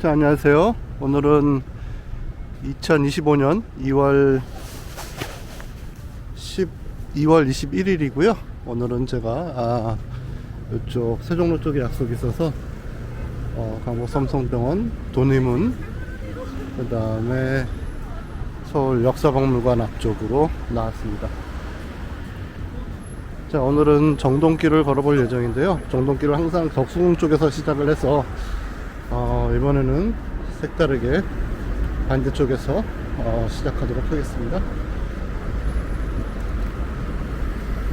자, 안녕하세요. 오늘은 2025년 2월 10, 2월 21일이고요. 오늘은 제가 아, 이쪽 세종로 쪽에 약속이 있어서 어, 강북 삼성병원 돈의문 그 다음에 서울 역사박물관 앞쪽으로 나왔습니다. 자 오늘은 정동길을 걸어볼 예정인데요. 정동길을 항상 덕수궁 쪽에서 시작을 해서 어, 이번에는 색다르게 반대쪽에서 어, 시작하도록 하겠습니다.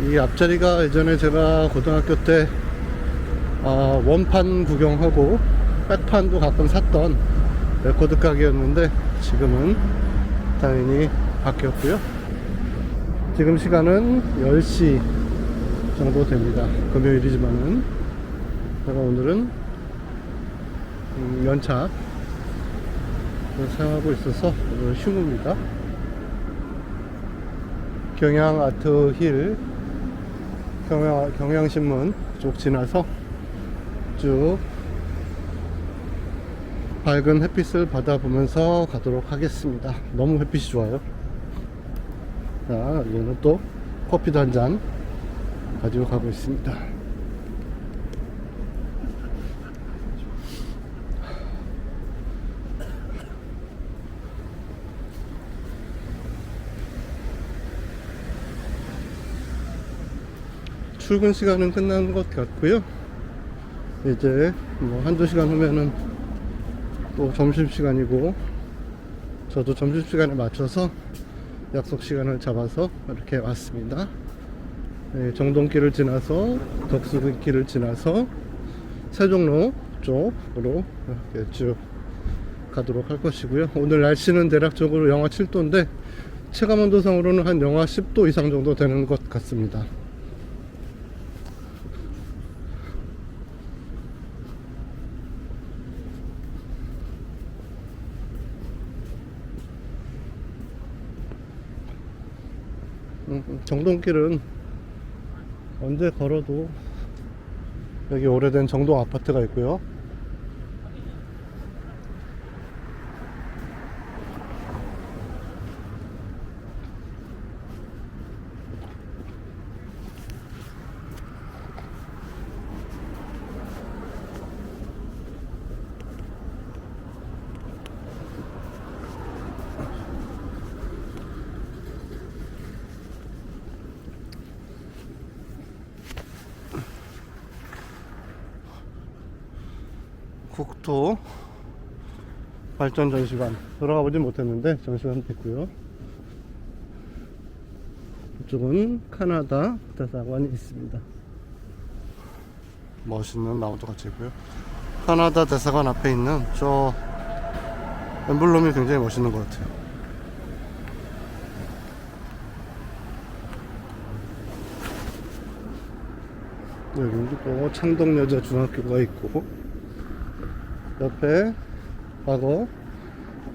이 앞자리가 예전에 제가 고등학교 때 어, 원판 구경하고 백판도 가끔 샀던 레코드 가게였는데 지금은 당연히 바뀌었고요. 지금 시간은 10시 정도 됩니다. 금요일이지만은 제가 오늘은 음, 연차 사용하고 있어서 오늘 휴무입니다. 경양 아트 힐 경양 경향신문 쪽 지나서 쭉 밝은 햇빛을 받아보면서 가도록 하겠습니다. 너무 햇빛이 좋아요. 자, 여기는 또 커피도 한 잔 가지고 가고 있습니다. 출근 시간은 끝난 것 같고요. 이제 뭐 한두 시간 후면은 또 점심 시간이고 저도 점심 시간에 맞춰서 약속 시간을 잡아서 이렇게 왔습니다. 네, 정동길을 지나서 덕수길을 지나서 세종로 쪽으로 이렇게 쭉 가도록 할 것이고요. 오늘 날씨는 대략적으로 영하 7도인데 체감온도상으로는 한 영하 10도 이상 정도 되는 것 같습니다. 음, 정동길은 언제 걸어도 여기 오래된 정동 아파트가 있고요. 국토 발전 전시관 들어가 보진 못했는데 전시관 됐고요. 이쪽은 카나다 대사관이 있습니다. 멋있는 나무도 같이 있고요. 카나다 대사관 앞에 있는 저 엠블럼이 굉장히 멋있는 것 같아요. 여기도 또 창동여자 중학교가 있고 옆에 과거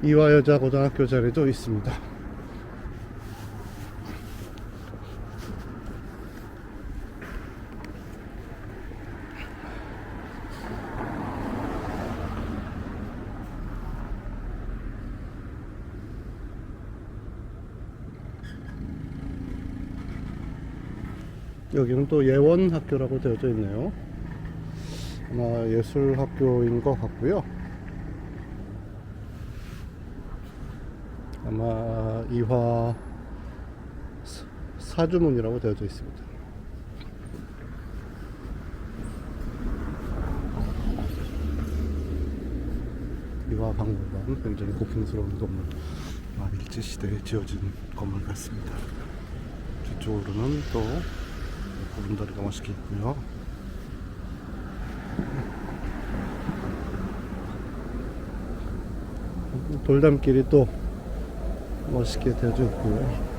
이화여자 고등학교 자리도 있습니다. 여기는 또 예원학교라고 되어져 있네요. 아마 예술학교인 것 같고요. 아마 이화 사- 사주문이라고 되어져 있습니다. 이화 박물관 굉장히 고풍스러운 건물. 아, 일제 시대에 지어진 건물 같습니다. 뒤쪽으로는 또 구름다리가 멋있게 있고요. 돌담길이 또 멋있게 되어져 있고요.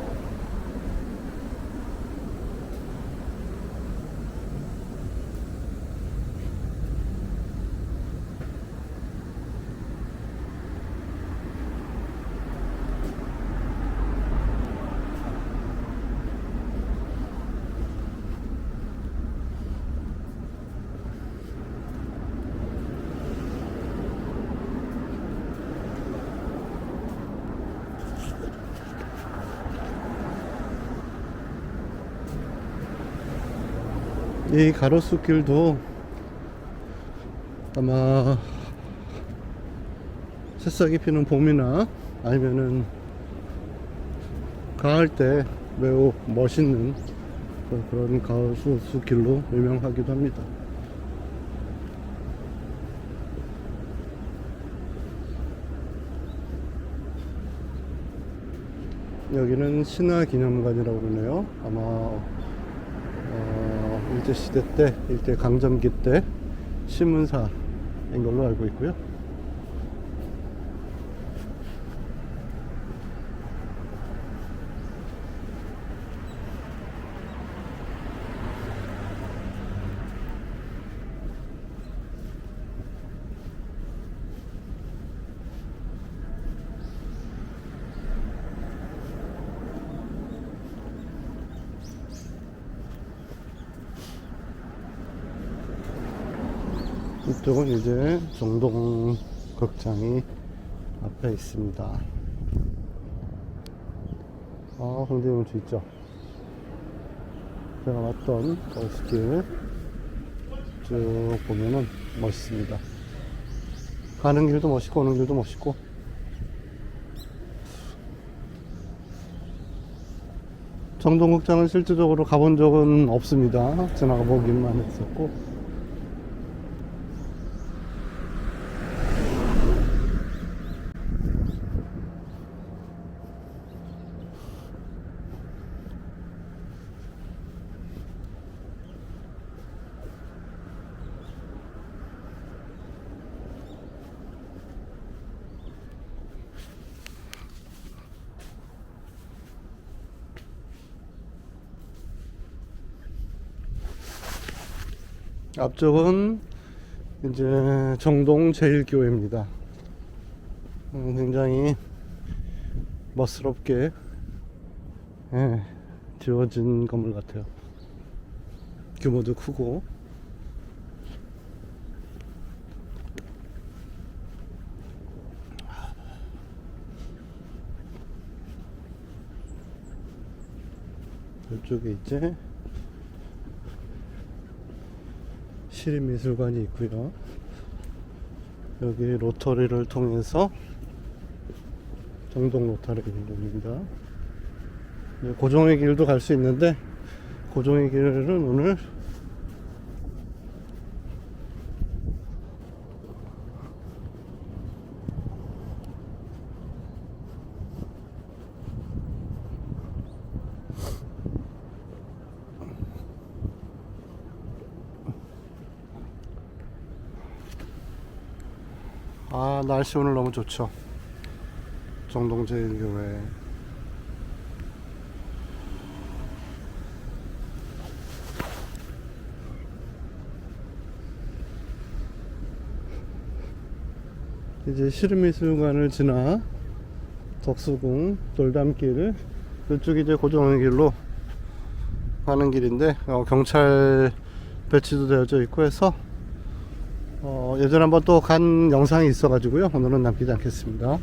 이 가로수 길도 아마 새싹이 피는 봄이나 아니면은 가을 때 매우 멋있는 그- 그런 가로수 길로 유명하기도 합니다. 여기는 신화기념관이라고 그러네요. 아마 어, 일제시대 때, 일제 강점기 때 신문사인 걸로 알고 있고요. 이쪽은 이제 정동 극장이 앞에 있습니다. 아, 홍대용주 있죠. 제가 왔던 버스길 쭉 보면은 멋있습니다. 가는 길도 멋있고 오는 길도 멋있고 정동극장은 실질적으로 가본 적은 없습니다. 지나가 보기만 했었고 앞쪽은 이제 정동 제일교회입니다. 음, 굉장히 멋스럽게 예, 지어진 건물 같아요. 규모도 크고 이쪽에 이제 시립미술관이 있고요. 여기 로터리를 통해서 정동 로터리 입니다. 네, 고종의 길도 갈 수 있는데 고종의 길은 오늘 아 날씨 오늘 너무 좋죠. 정동 제일교회. 이제 시름미술관을 지나 덕수궁 돌담길을 이쪽이 이제 고정의 길로 가는 길인데 어, 경찰 배치도 되어져 있고 해서 어, 예전에 한번 또 간 영상이 있어가지고요. 오늘은 남기지 않겠습니다.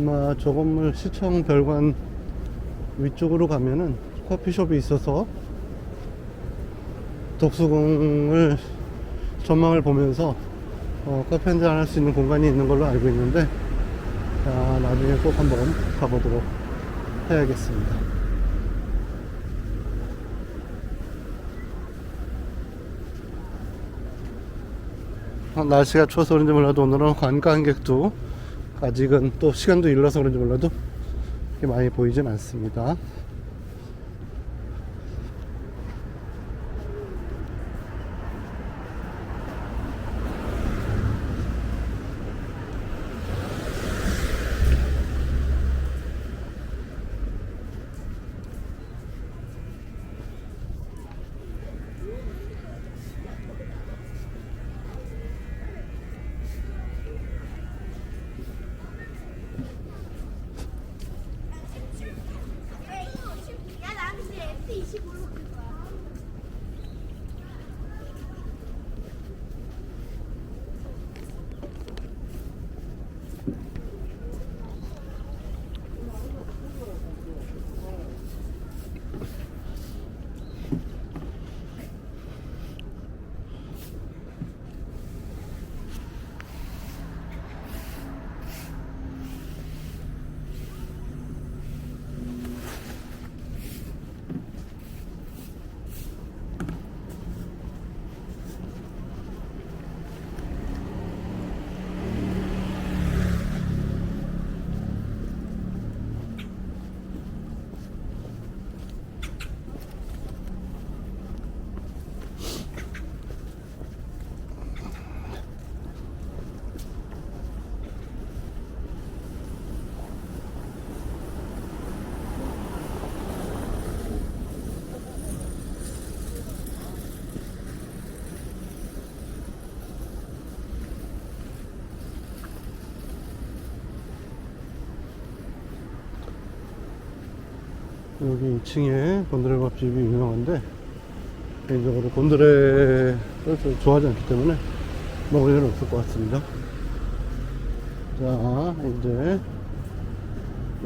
아마 저 건물 시청 별관 위쪽으로 가면은 커피숍이 있어서 독수궁을 전망을 보면서 어, 커피 한잔 할 수 있는 공간이 있는 걸로 알고 있는데 자, 나중에 꼭 한번 가보도록 해야겠습니다. 어, 날씨가 추워서 그런지 몰라도 오늘은 관광객도 아직은 또 시간도 일러서 그런지 몰라도 그렇게 많이 보이진 않습니다. 여기 2층에 곤드레 밥집이 유명한데 개인적으로 곤드레를 좋아하지 않기 때문에 먹을 일은 없을 것 같습니다. 자 이제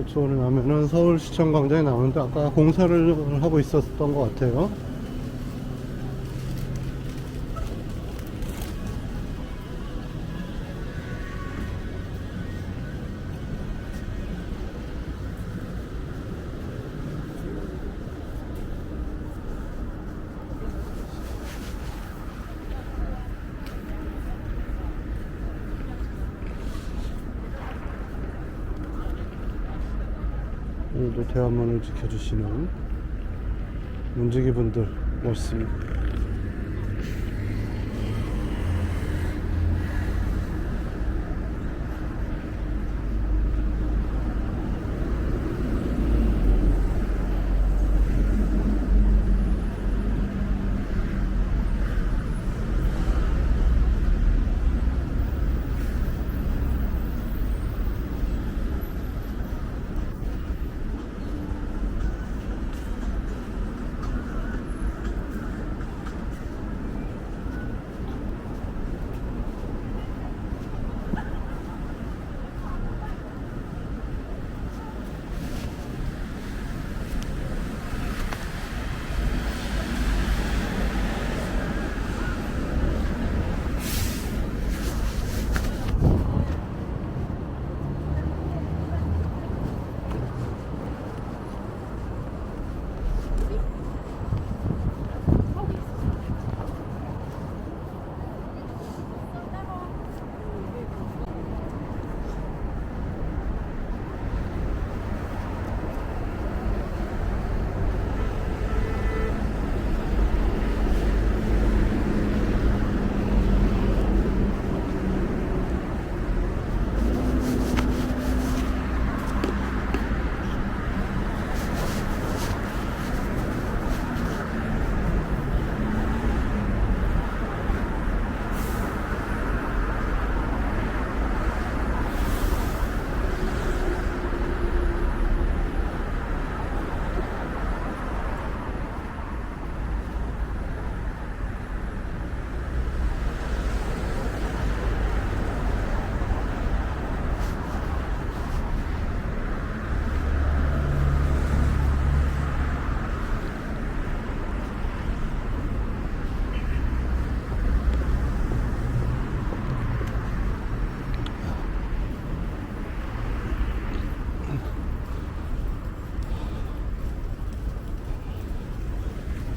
이쪽으로 나면은 서울시청 광장에 나오는데 아까 공사를 하고 있었던 것 같아요. 오늘도 대한문을 지켜주시는 문지기 분들 멋있습니다.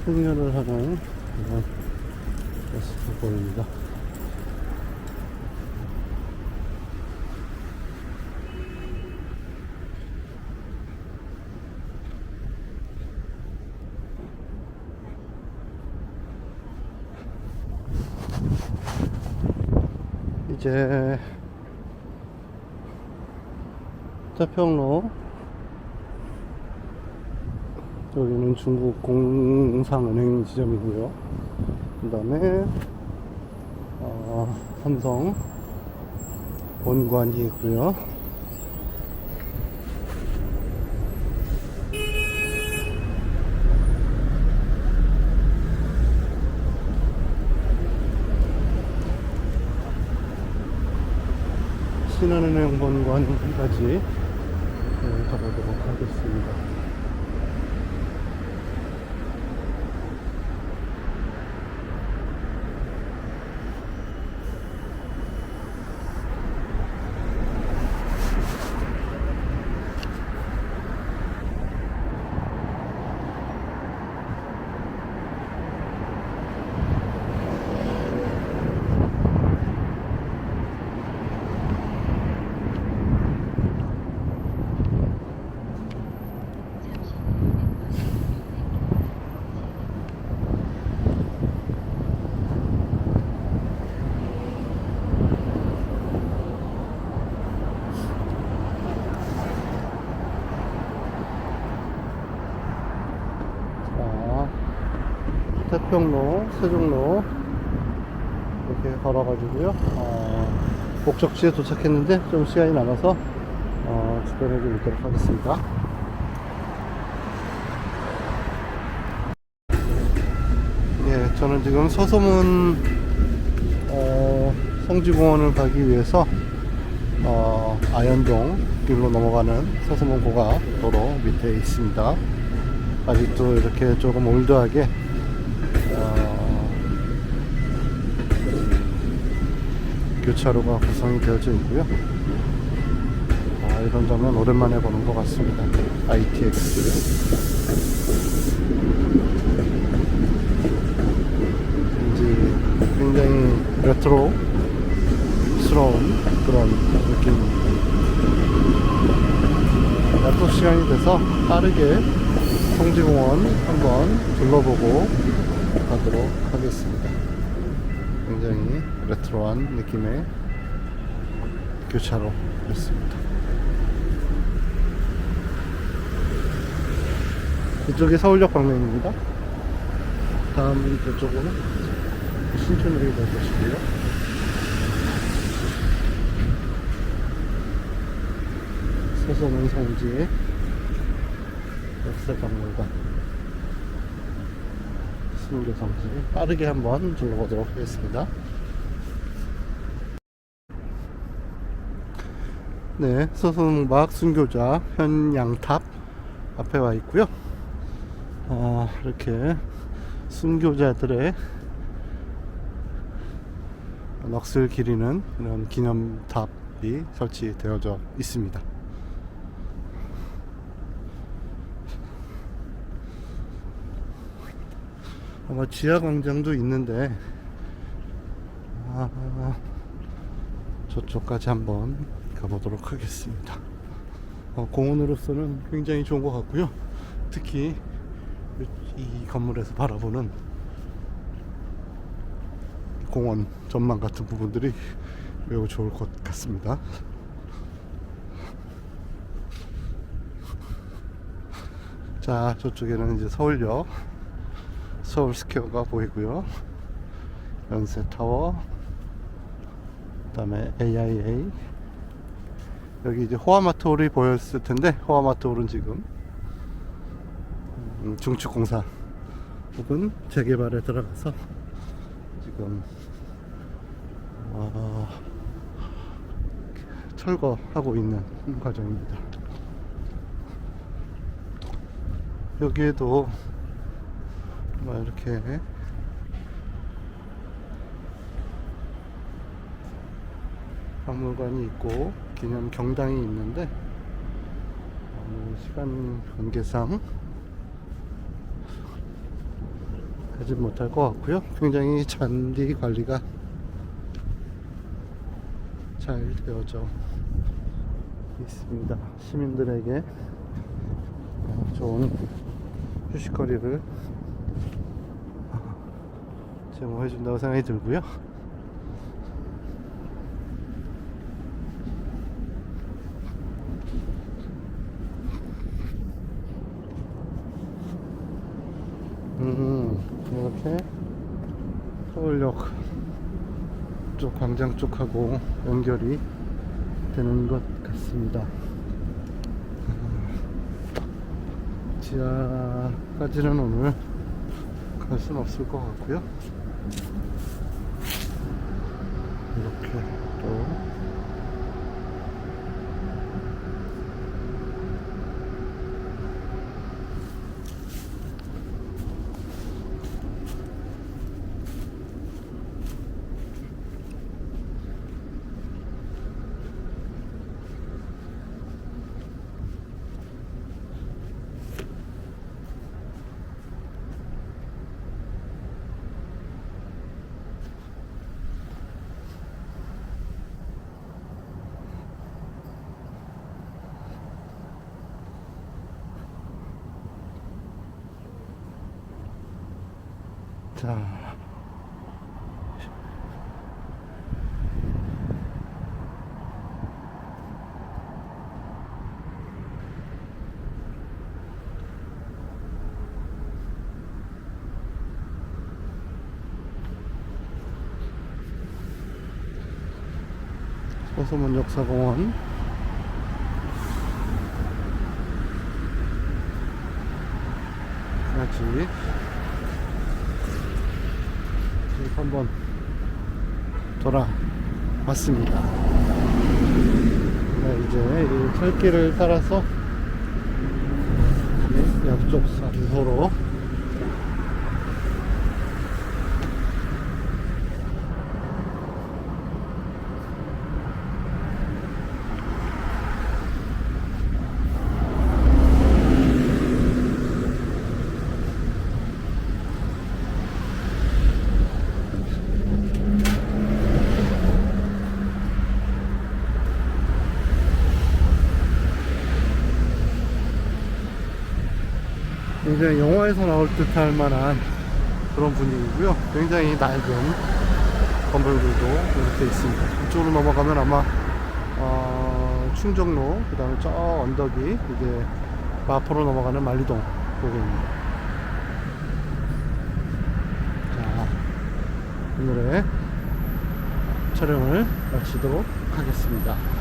승려를 하는 이런 버스 보입니다. 이제 태평로 여기는 중국 공상은행 지점이고요. 그 다음에 어, 삼성 본관이 있고요. 신한은행 본관까지 네, 가보도록 하겠습니다. 서평로, 세종로 이렇게 걸어가지고요. 어, 목적지에 도착했는데 좀 시간이 남아서 어, 주변에 좀 있도록 하겠습니다. 예, 저는 지금 서소문 어, 성지공원을 가기 위해서 어, 아현동 길로 넘어가는 서소문 고가 도로 밑에 있습니다. 아직도 이렇게 조금 올드하게 교차로가 구성이 되어져 있고요. 아, 이런 장면 오랜만에 보는 것 같습니다. ITX. 왠지 굉장히 레트로스러운 그런 느낌입니다. 약속 시간이 돼서 빠르게 성지공원 한번 둘러보고 가도록 하겠습니다. 굉장히 레트로한 느낌의 교차로였습니다. 이쪽이 서울역 방면입니다. 다음 저쪽으로 신촌으로 가보시고요. 서소문 성지의 역사박물관 순교 성지 빠르게 한번 둘러보도록 하겠습니다. 네, 서소문박 순교자 현양탑 앞에 와 있고요. 아, 이렇게 순교자들의 넋을 기리는 이런 기념탑이 설치되어져 있습니다. 아마 지하 광장도 있는데 아, 저쪽까지 한번 가보도록 하겠습니다. 어, 공원으로서는 굉장히 좋은 것 같고요. 특히 이 건물에서 바라보는 공원 전망 같은 부분들이 매우 좋을 것 같습니다. 자, 저쪽에는 이제 서울역, 서울 스퀘어가 보이고요. 연세타워, 그 다음에 AIA. 여기 이제 호화마트홀이 보였을 텐데, 호화마트홀은 지금 음, 중축공사 혹은 재개발에 들어가서 지금 어, 철거하고 있는 과정입니다. 여기에도 뭐 이렇게 박물관이 있고 기념 경당이 있는데 어, 시간 관계상 가지 못할 것 같고요. 굉장히 잔디 관리가 잘 되어져 있습니다. 시민들에게 어, 좋은 휴식거리를 제공해 준다고 생각이 들고요. 음, 이렇게 서울역 쪽 광장 쪽하고 연결이 되는 것 같습니다. 지하까지는 오늘 갈 수는 없을 것 같고요. 이렇게 또 자. 서소문 역사공원 이렇게 한번 돌아왔습니다. 네, 이제 이 철길을 따라서 네, 옆쪽 산소로 굉장히 영화에서 나올 듯할 만한 그런 분위기고요. 굉장히 낡은 건물들도 이렇게 있습니다. 이쪽으로 넘어가면 아마 어, 충정로 그 다음에 저 언덕이 이제 마포로 넘어가는 만리동 부분입니다. 자 오늘의 촬영을 마치도록 하겠습니다.